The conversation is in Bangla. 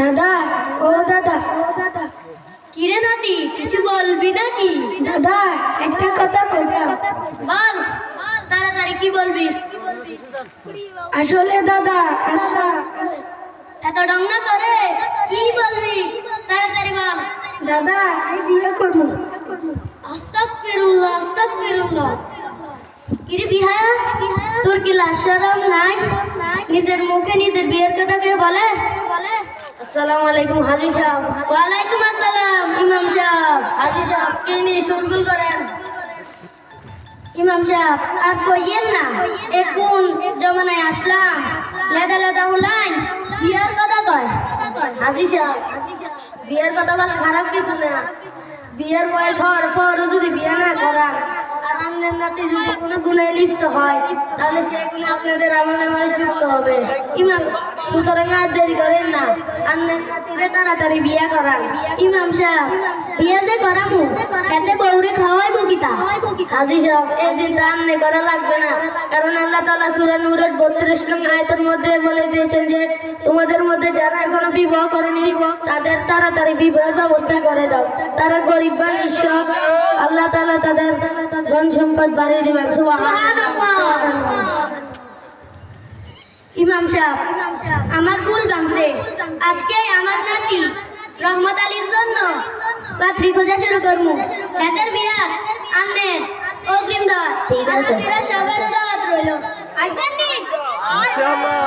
দাদা ও দাদা ও দাদা। কিরে নাতি কিছু বলবি নাকি? দাদা একটা কথা কইতাম। বল তাড়াতাড়ি কি বলবি? আসলে দাদা আচ্ছা এত ডং না করে কি বলবি? তাড়াতাড়ি বল। দাদা আমি বিয়ে করব। আস্তাগফিরুল্লাহ আস্তাগফিরুল্লাহ। কিরে বিহায়া তোর কি লাশরম নাই? নিজের মুখে নিজের বিয়ের কথা কে বলে? আসসালামু আর কইয়েন না এখন জমানায় আসলাম? লেদা লেদা হুলাইন বিয়ার কথা হাজি সাহেব, বিয়ের কথা বলে খারাপ কিছু না। বিয়ের বয়স হওয়ার পর যদি বিয়ে না করান আপনার নাতি যদি কোনো গুণায় লিপ্ত হয় তাহলে সে গুণে আপনাদের নামে যুক্ত হবে ইমাম সুতরাং আর দেরি করেন না আপনার নাতিরে তাড়াতাড়ি বিয়ে করান ইমাম সাহেব বিয়ে যে করামু এতে বউরে খাওয়াই বকিতা হাজি সাহেব এই চিন্তা আন্নে করা লাগবে না কারণ আল্লাহ তাআলা সূরা নূরের 32 নং আয়াতের মধ্যে বলে দিয়েছেন যে তোমাদের মধ্যে যারা এখনও বিবাহ করেনি তাদের তাড়াতাড়ি বিবাহের ব্যবস্থা করে দাও। তারা গরিব বা নিঃস্ব আল্লাহ তাআলা তাদের ধন সম্পদ বাড়িয়ে দিবেন সুবহানাল্লাহ। ইমাম সাহেব আমার ভুল ভাঙছে। আজকে আমার নাতি রহমত আলীর জন্য পাত্রী খোঁজা শুরু করব এদের বিয়ার আন্নের অগ্রিম সবার দাওয়াত রইল। আসবেন নি? ইনশাআল্লাহ।